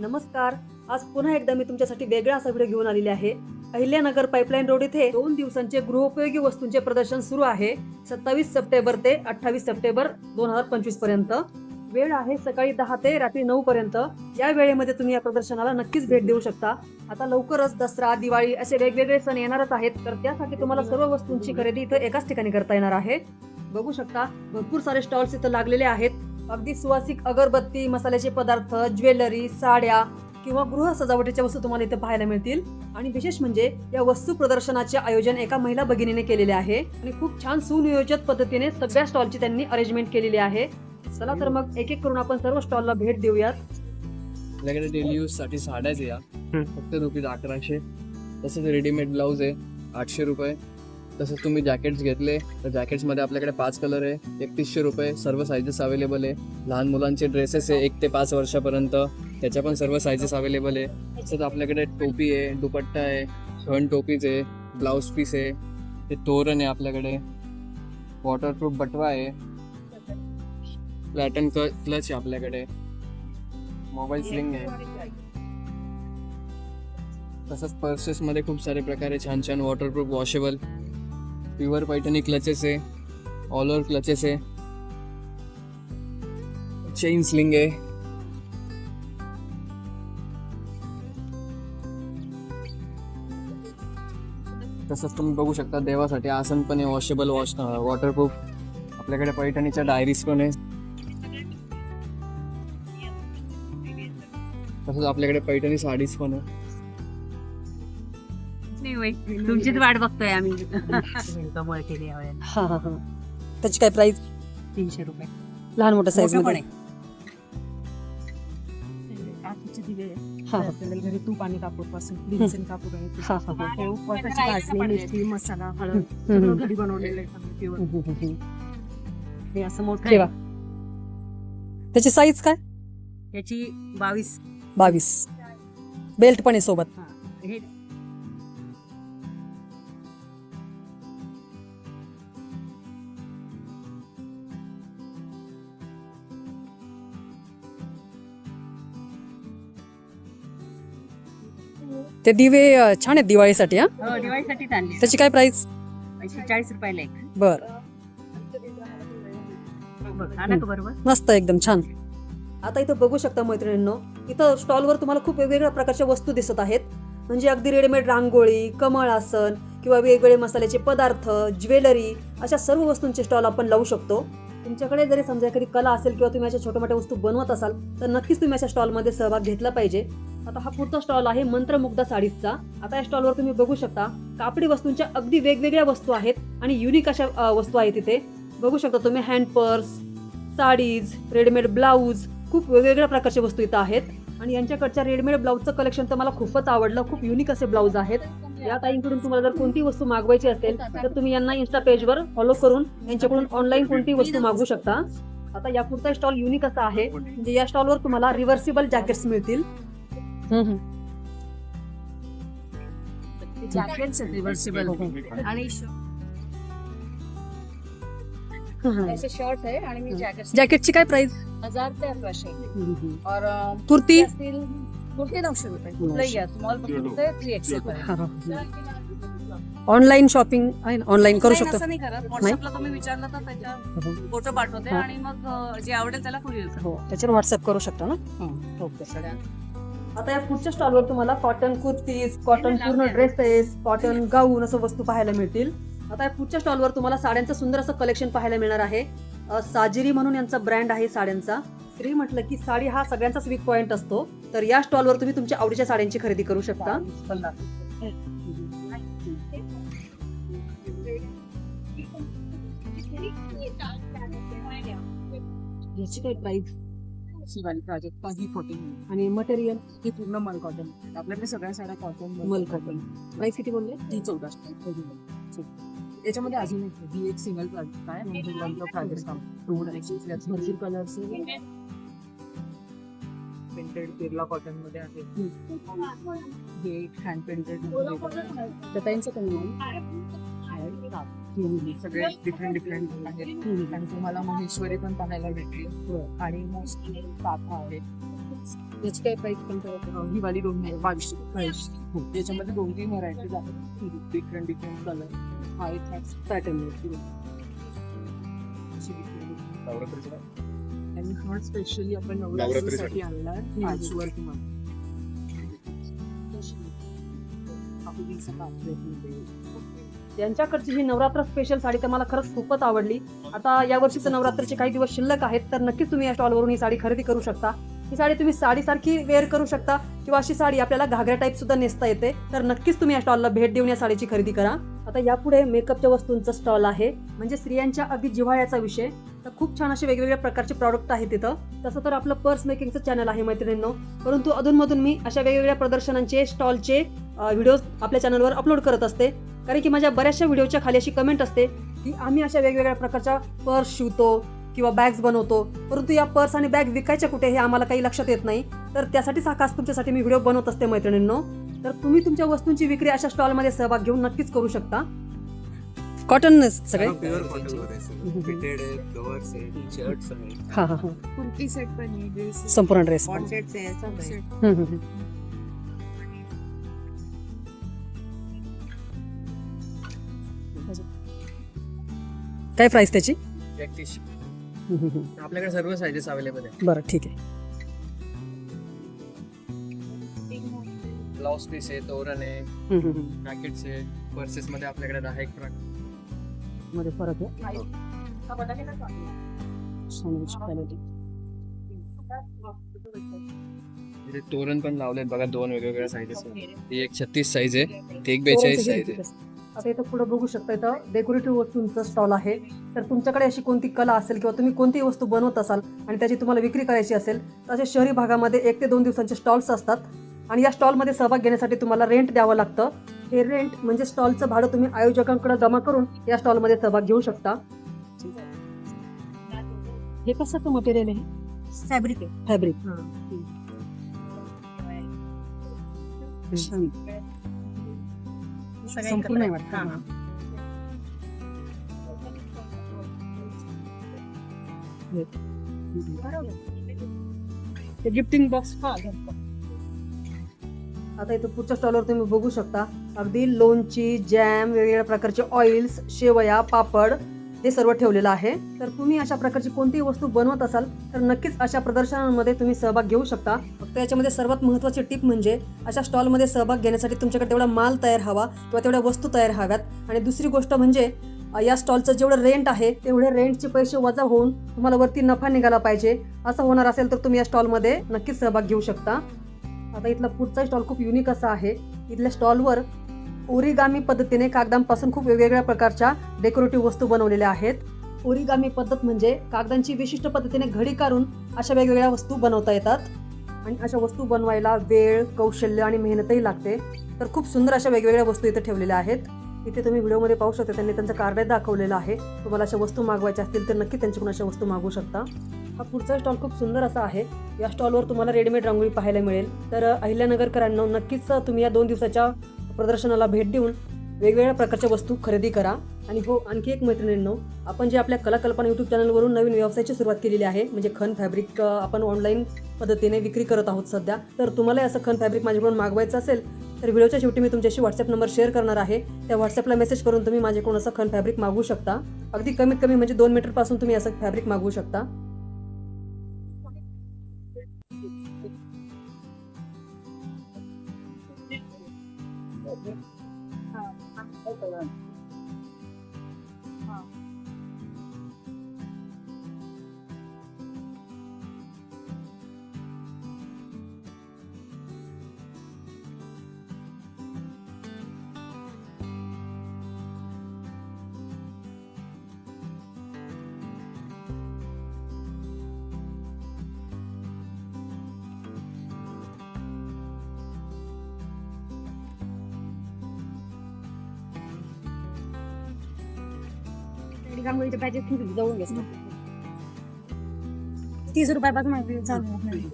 नमस्कार. आज पुन्हा एकदा मी तुमच्यासाठी वेगळा असा व्हिडिओ घेऊन आलेले आहे. अहिल्यानगर पाईपलाईन रोड इथे दोन दिवसांचे गृहोपयोगी वस्तूंचे प्रदर्शन सुरू आहे. सत्तावीस सप्टेंबर ते अठ्ठावीस सप्टेंबर दोन हजार पंचवीसपर्यंत. वेळ आहे सकाळी दहा ते रात्री नऊ पर्यंत. या वेळेमध्ये तुम्ही या प्रदर्शनाला नक्कीच भेट देऊ शकता. आता लवकरच दसरा दिवाळी असे वेगवेगळे सण येणारच आहेत. तर त्यासाठी तुम्हाला सर्व वस्तूंची खरेदी इथं एकाच ठिकाणी करता येणार आहे. बघू शकता भरपूर सारे स्टॉल्स इथं लागलेले आहेत. अगदी सुवासिक अगरबत्ती मसाल्याचे पदार्थ ज्वेलरी साड्या किंवा गृह सजावटीच्या वस्तू तुम्हाला इथे पाहायला मिळतील. आणि विशेष म्हणजे या वस्तू प्रदर्शनाचे आयोजन एका महिला भगिनीने केलेले आहे. आणि खूप छान सुनियोजित पद्धतीने सगळ्या स्टॉलची त्यांनी अरेंजमेंट केलेली आहे. चला तर मग एक एक करून आपण सर्व स्टॉलला भेट देऊयात. आपल्याकडे डेली यूजसाठी साड्याच या. फक्त रुपीज अकराशे. तसंच रेडीमेड ब्लाऊज आहे आठशे रुपये. तसंच तुम्ही जॅकेट्स घेतले तर जॅकेट्समध्ये आपल्याकडे पाच कलर आहे. एकतीसशे रुपये सर्व साईजेस अवेलेबल आहे. लहान मुलांचे ड्रेसेस आहे एक ते पाच वर्षापर्यंत. त्याच्या पण सर्व साईजेस अवेलेबल आहे. तसंच आपल्याकडे टोपी आहे दुपट्टा आहे शर्न टोपीज आहे ब्लाऊज पीस आहे. ते तोरण आहे आपल्याकडे. वॉटरप्रूफ बटवा आहे. प्लॅटन क्लच आहे आपल्याकडे. मोबाईल स्लिंग आहे. तसंच पर्सेसमध्ये खूप सारे प्रकार आहे छान छान waterproof washable pure Paithani clutches आहे ऑल ओव्हर क्लचेस आहे. चेन स्लिंग आहे. तसंच तुम्ही बघू शकता देवासाठी आसन पण आहे वॉशेबल वॉश वॉटरप्रूफ आपल्याकडे पैठणीच्या डायरीज पण आहे तसंच आपल्याकडे पैठणी साडीज पण आहे होय. तुमचीच वाट बघतोय आम्ही. कमळ केली यावेळेला. हा हा हा. त्याची काय प्राइस तीनशे रुपये. लहान मोठ्या साईज मोठं पण मध्ये काचेचे दिवे आहे. हा आपल्याला घरी तूप आणि कापूरपासून भीमसेन कापूर आहे हा हा. हा ते उपवासाची भाजणी मिरची मसाला हळद. सगळं घरी बनवलेलं आहे सगळं pure. हम्म, हम्म, हम्म. हे असं मोठं ठेवा. त्याची साईज काय? याची बावीस. बावीस. बेल्ट पण आहे सोबत. हा. हे ते दिवे अं, छान आहेत दिवाळीसाठी हा? हो, दिवाळीसाठीच आणले. त्याची काय प्राइस चाळीस रुपयाला एक. बर. बघ, आला का बरोबर? मस्त एकदम छान. आता इथं बघू शकता मैत्रिणींनो इथं स्टॉलवर तुम्हाला खूप वेगवेगळ्या प्रकारच्या वस्तू दिसत आहेत. म्हणजे अगदी रेडीमेड रांगोळी कमळ आसन किंवा वेगवेगळे मसाल्याचे पदार्थ ज्वेलरी अशा सर्व वस्तूंचे स्टॉल आपण लावू शकतो. तुमच्याकडे जरी समजा एखादी कला असेल किंवा तुम्ही अशा छोट्या मोठ्या वस्तू बनवत असाल तर नक्कीच तुम्ही अशा स्टॉलमध्ये सहभाग घेतला पाहिजे. आता हा पुढचा स्टॉल आहे मंत्रमुग्धा साडीजचा. आता या स्टॉलवर तुम्ही बघू शकता कापडी वस्तूंच्या अगदी वेगवेगळ्या वस्तू आहेत आणि युनिक अशा वस्तू आहेत तिथे. बघू शकता तुम्ही hand purse saris readymade blouse खूप वेगवेगळ्या प्रकारच्या वस्तू इथं आहेत. आणि यांच्याकडच्या रेडीमेड ब्लाऊजचं कलेक्शन तर मला खूपच आवडलं खूप युनिक असे ब्लाऊज आहेत. या ताईंकडून तुम्हाला जर कोणती वस्तू मागवायची असेल तर तुम्ही यांना इन्स्टा पेजवर फॉलो करून यांच्याकडून ऑनलाईन कोणती वस्तू मागवू शकता. आता या पुढचा स्टॉल युनिक असा आहे. म्हणजे या स्टॉलवर तुम्हाला रिव्हर्सिबल जॅकेट्स मिळतील. जॅकेट्स रिव्हर्सिबल आणि ऐसे शर्ट है आणि मी जॅकेट जॅकेटची काय प्राइस हजार ते अकराशे और अ, कुर्ती? असतील कुर्ती नऊशे रुपये कुठलंही घ्या थ्री ऑनलाईन शॉपिंग आहे ऑनलाईन करू शकतो. असं नाही करत. व्हॉट्सअपला तुम्ही विचारलं तर त्याच्या फोटो पाठवते हा. आणि मग अ, जे आवडेल त्याला कुरिअर हो. त्याच्यावर व्हॉट्सअप करू शकता ना? ओके. आता या पुढच्या स्टॉलवर तुम्हाला कॉटन कुर्तीज कॉटन पूर्ण ड्रेसेस कॉटन गाऊन असं वस्तू पाहायला मिळतील. आता या पुढच्या स्टॉलवर तुम्हाला साड्यांचं सुंदर असं कलेक्शन पाहायला मिळणार आहे. अ, साजिरी म्हणून यांचा ब्रँड आहे साड्यांचा. स्त्री म्हटलं की साडी हा सगळ्यांचाच वीक पॉइंट असतो. तर या स्टॉलवर तुम्ही तुमच्या आवडीच्या साड्यांची खरेदी करू शकता. याची काय प्राइस शिवानी प्रोजेक्ट काही फोर्टीन आणि मटेरियल ही पूर्ण मल कॉटन आपल्याकडे सगळ्या साड्या कॉटन मल कॉटन प्राइस किती बोलले? ती चौदा याच्यामध्ये अजून एक ही सिंगल प्रोजेक्ट आहे म्हणजे कलर्स पेंटेड केरला कॉटनमध्ये आहे. हे हँड पेंटेड तर त्यांचं कमी सगळे डिफरंट डिफरंट आहेत. आणि तुम्हाला महेश्वरी पण पाहायला भेटली. आणि मोस्टली काथा आहे याची काय प्राइस पण ही वाली दोन बावीसशे हो याच्यामध्ये दोन तीन व्हरायटी आहेत. डिफरंट डिफरंट कलर हा एक पॅटर्न आहे. आणि हा स्पेशली आपण नवरात्रीसाठी. यांच्याकडची ही नवरात्र स्पेशल साडी तर मला खरंच खूपच आवडली. आता या वर्षीचं नवरात्रचे काही दिवस शिल्लक आहेत तर नक्कीच तुम्ही या स्टॉलवरून ही साडी खरेदी करू शकता. ही साडी तुम्ही साडीसारखी वेअर करू शकता किंवा अशी साडी आपल्याला घागऱ्या टाईप सुद्धा नेसता येते तर नक्कीच तुम्ही या स्टॉलला भेट देऊन या साडीची खरेदी करा. आता यापुढे मेकअपच्या वस्तूंचा स्टॉल आहे म्हणजे स्त्रियांच्या अगदी जिव्हाळ्याचा विषय. तर खूप छान असे वेगवेगळ्या प्रकारचे प्रॉडक्ट आहेत तिथं. तसं तर आपलं पर्स मेकिंगचं चॅनल आहे मैत्रिणींनो. परंतु अधूनमधून मी अशा वेगवेगळ्या प्रदर्शनांचे स्टॉलचे व्हिडिओज आपल्या चॅनलवर अपलोड करत असते. कारण की माझ्या बऱ्याचशा व्हिडिओच्या खाली अशी कमेंट असते की आम्ही अशा वेगवेगळ्या प्रकारच्या पर्स शिवतो किंवा बॅग्स बनवतो. परंतु या पर्स आणि बॅग विकायच्या कुठे हे आम्हाला काही लक्षात येत नाही. तर त्यासाठीच खास तुमच्यासाठी मी व्हिडिओ बनवत असते मैत्रिणींनो. तर तुम्ही तुमच्या वस्तूंची विक्री अशा स्टॉलमध्ये सहभाग घेऊन नक्कीच करू शकता. कॉटन सगळे? प्युअर कॉटनमध्ये फिटेड शर्ट्स हा हा हा. कुर्ती सेट पण आहे ड्रेस संपूर्ण ड्रेस आहे आहे. काय प्राइस त्याची? एकतीसशे आपल्याकडे सर्व साईजेस अवेलेबल आहे बरं ठीक आहे. ब्लाउज पीस आहे तोरण आहे. पॅकेट्स आहे. पर्सेस मध्ये आपल्याकडे दहा एक प्रकार. मध्ये फरक आहे. इथे तोरण पण लावलेत बघा दोन वेगवेगळ्या साईजेस ही एक छत्तीस साईज आहे ती एक बेचाळीस साईज आहे. आता इथं पुढे बघू शकता इथं डेकोरेटिव्ह वस्तूंचा स्टॉल आहे. तर तुमच्याकडे अशी कोणती कला असेल किंवा तुम्ही कोणतीही वस्तू बनवत असाल आणि त्याची तुम्हाला विक्री करायची असेल तर अशा शहरी भागामध्ये एक ते दोन दिवसांचे स्टॉल्स असतात. आणि या स्टॉलमध्ये सहभाग घेण्यासाठी तुम्हाला रेंट द्यावं लागतं. हे रेंट म्हणजे स्टॉलचं भाडं तुम्ही आयोजकांकडे जमा करून या स्टॉलमध्ये सहभाग घेऊ शकता. हे कसं मटेरियल आहे? फॅब्रिक आहे. फॅब्रिक संपूर्ण आहे वाटतं. हा. ते गिफ्टिंग बॉक्स आता इथं पुढच्या स्टॉलवर तुम्ही बघू शकता. अगदी लोणची जॅम वेगवेगळ्या प्रकारचे ऑइल्स शेवया पापड हे सर्व ठेवलेलं आहे. तर तुम्ही अशा प्रकारची कोणतीही वस्तू बनवत असाल तर नक्कीच अशा प्रदर्शनांमध्ये तुम्ही सहभाग घेऊ शकता. फक्त याच्यामध्ये सर्वात महत्त्वाची टिप म्हणजे अशा स्टॉलमध्ये सहभाग घेण्यासाठी तुमच्याकडे तेवढा माल तयार हवा किंवा तेवढ्या वस्तू तयार हव्यात. आणि दुसरी गोष्ट म्हणजे या स्टॉलचं जेवढं रेंट आहे तेवढे रेंटचे पैसे वजा होऊन तुम्हाला वरती नफा निघाला पाहिजे. असं होणार असेल तर तुम्ही या स्टॉलमध्ये नक्कीच सहभाग घेऊ शकता. आता इथला पुढचा स्टॉल खूप युनिक असा आहे. इथल्या स्टॉलवर ओरिगामी पद्धतीने कागदांपासून खूप वेगवेगळ्या प्रकारच्या डेकोरेटिव्ह वस्तू बनवलेल्या आहेत. ओरिगामी पद्धत म्हणजे कागदांची विशिष्ट पद्धतीने घडी काढून अशा वेगवेगळ्या वस्तू बनवता येतात. आणि अशा वस्तू बनवायला वेळ कौशल्य आणि मेहनतही लागते. तर खूप सुंदर अशा वेगवेगळ्या वस्तू इथे ठेवलेल्या आहेत. इथे तुम्ही व्हिडिओमध्ये पाहू शकता त्यांनी त्यांचं कार्ड दाखवलेलं आहे. तुम्हाला अशा वस्तू मागवायच्या असतील तर नक्की त्यांच्याकडून अशा वस्तू मागवू शकता. हा पुढचा स्टॉल खूप सुंदर असा आहे. या स्टॉलवर तुम्हाला रेडीमेड रांगोळी पाहायला मिळेल. तर अहिल्यानगरकरांना नक्कीच तुम्ही या दोन दिवसाच्या प्रदर्शनाला भेट देऊन वेगवेगळ्या प्रकारच्या वस्तू खरेदी करा. आणि हो आणखी एक मैत्रिणींनो आपण जे आपल्या कलाकल्पना यूट्यूब चॅनलवरून नवीन व्यवसायाची सुरुवात केलेली आहे म्हणजे खन फॅब्रिक आपण ऑनलाईन पद्धतीने विक्री करत आहोत सध्या. तर तुम्हाला असं खन फॅब्रिक माझ्याकडून मागवायचं असेल तर व्हिडिओच्या शेवटी मी तुमच्याशी व्हॉट्सअप नंबर शेअर करणार आहे. त्या व्हॉट्सअपला मेसेज करून तुम्ही माझ्याकडून असं खन फॅब्रिक मागवू शकता. अगदी कमीत कमी म्हणजे दोन मीटरपासून तुम्ही असं फॅब्रिक मागवू शकता. Biết. रांगोळीचे पॅकेट जाऊन जवळून घेतलं तीस रुपयापासून चालू नाही.